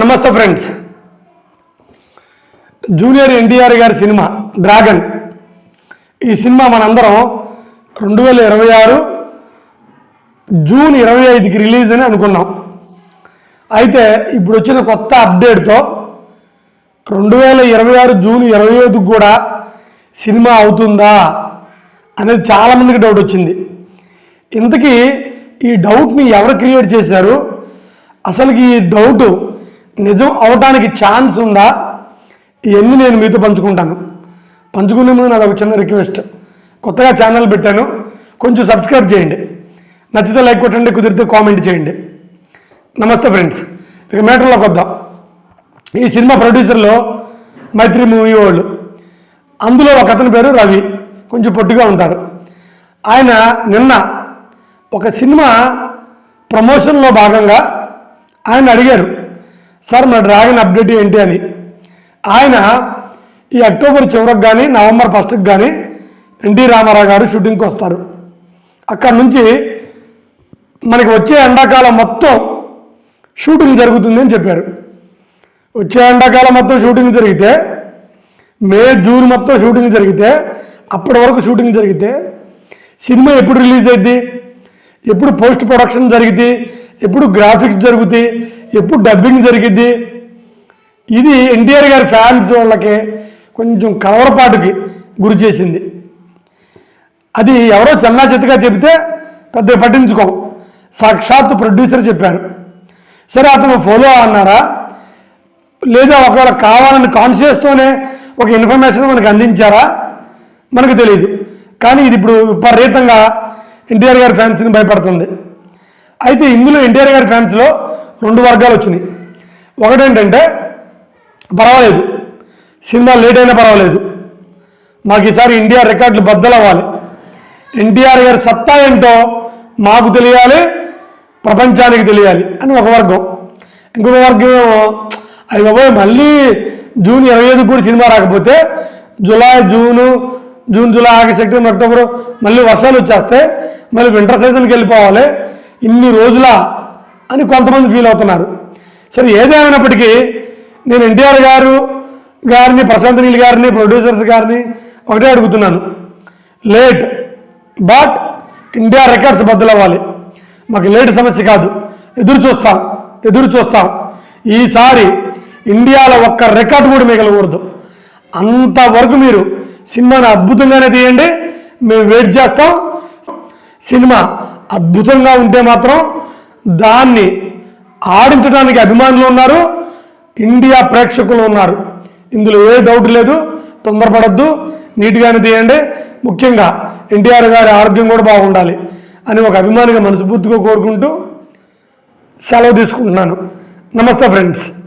నమస్తే friends. Junior NTR గారి cinema dragon. ఈ సినిమా మనందరం రెండు వేల ఇరవై ఆరు జూన్ ఇరవై ఐదుకి రిలీజ్ అని అనుకున్నాం. అయితే ఇప్పుడు వచ్చిన కొత్త అప్డేట్తో రెండు వేల ఇరవై ఆరు జూన్ ఇరవై ఐదుకి కూడా సినిమా అవుతుందా అనేది చాలామందికి డౌట్ వచ్చింది. ఇంతకీ ఈ డౌట్ని ఎవరు క్రియేట్ చేశారు? అసలుకి ఈ డౌటు నిజం అవడానికి ఛాన్స్ ఉందా? ఇవన్నీ నేను మీతో పంచుకుంటాను. పంచుకునే ముందు నాది ఒక చిన్న రిక్వెస్ట్. కొత్తగా ఛానల్ పెట్టాను. కొంచెం సబ్స్క్రైబ్ చేయండి. నచ్చితే లైక్ కొట్టండి కుదిరితే కామెంట్ చేయండి. నమస్తే ఫ్రెండ్స్. ఇక మ్యాటర్లోకి వద్దాం. ఈ సినిమా ప్రొడ్యూసర్లో మైత్రి మూవీ వాళ్ళు. అందులో ఒక అతని పేరు రవి. కొంచెం పొట్టిగా ఉంటారు. ఆయన నిన్న ఒక సినిమా ప్రమోషన్లో భాగంగా ఆయన అడిగారు సార్ మా డ్రాగన్ అప్డేట్ ఏంటి అని. ఆయన ఈ అక్టోబర్ చివరికి కానీ నవంబర్ ఫస్ట్కి కానీ ఎన్టీ రామారావు గారు షూటింగ్కి వస్తారు. అక్కడ నుంచి మనకి వచ్చే ఎండాకాలం మొత్తం షూటింగ్ జరుగుతుంది అని చెప్పారు. వచ్చే ఎండాకాలం మొత్తం షూటింగ్ జరిగితే మే జూన్ మొత్తం షూటింగ్ జరిగితే అప్పటి వరకు షూటింగ్ జరిగితే సినిమా ఎప్పుడు రిలీజ్ అయింది ఎప్పుడు పోస్ట్ ప్రొడక్షన్ జరిగితే ఎప్పుడు గ్రాఫిక్స్ జరుగుతాయి ఎప్పుడు డబ్బింగ్ జరిగిద్ది? ఇది ఎన్టీఆర్ గారి ఫ్యాన్స్ వాళ్ళకి కొంచెం కలవరపాటుకి గురి చేసింది. అది ఎవరో చెన్నా చెత్తగా చెబితే పెద్ద పట్టించుకోం. సాక్షాత్ ప్రొడ్యూసర్ చెప్పారు. సరే అతను ఫాలో అన్నారా? లేదా ఒకవేళ కావాలని కాన్షియస్తోనే ఒక ఇన్ఫర్మేషన్ మనకు అందించారా? మనకు తెలియదు కానీ ఇది ఇప్పుడు విపరీతంగా ఎన్టీఆర్ గారి ఫ్యాన్స్ని భయపడుతుంది. అయితే ఇందులో ఎన్టీఆర్ గారి ఫ్యాన్స్లో రెండు వర్గాలు వచ్చినాయి. ఒకటేంటంటే పర్వాలేదు. సినిమా లేట్ అయినా పర్వాలేదు. మాకు ఈసారి ఇండియా రికార్డులు బద్దలవ్వాలి ఎన్టీఆర్ గారి సత్తా ఏంటో మాకు తెలియాలి ప్రపంచానికి తెలియాలి అని ఒక వర్గం. ఇంకొక వర్గం అది బాబోయ్ మళ్ళీ జూన్ ఇరవై ఐదు కూడా సినిమా రాకపోతే July June June July August September October మళ్ళీ వర్షాలు వచ్చేస్తే మళ్ళీ వింటర్ సీజన్కి వెళ్ళిపోవాలి. ఇన్ని రోజుల అని కొంతమంది ఫీల్ అవుతున్నారు. సరే ఏదేమైనప్పటికీ నేను ఎన్టీఆర్ గారు గారిని ప్రశాంత్ నీల్ గారిని ప్రొడ్యూసర్స్ గారిని ఒకటే అడుగుతున్నాను. లేట్ బట్ ఇండియా రికార్డ్స్ బద్దలవ్వాలి. మాకు లేట్ సమస్య కాదు. ఎదురు చూస్తాం ఎదురు చూస్తాం. ఈసారి ఇండియాలో ఒక్క రికార్డు కూడా మిగలకూడదు. అంతవరకు మీరు సినిమాని అద్భుతంగానే తీయండి. మేము వెయిట్ చేస్తాం. సినిమా అద్భుతంగా ఉంటే మాత్రం దాన్ని ఆడించడానికి అభిమానులు ఉన్నారు. ఇండియా ప్రేక్షకులు ఉన్నారు. ఇందులో ఏ డౌట్ లేదు. తొందరపడద్దు. నీట్గానే తీయండి. ముఖ్యంగా ఎన్టీఆర్ గారి ఆరోగ్యం కూడా బాగుండాలి అని ఒక అభిమానిగా మనస్ఫూర్తిగా కోరుకుంటూ సెలవు తీసుకుంటున్నాను. నమస్తే ఫ్రెండ్స్.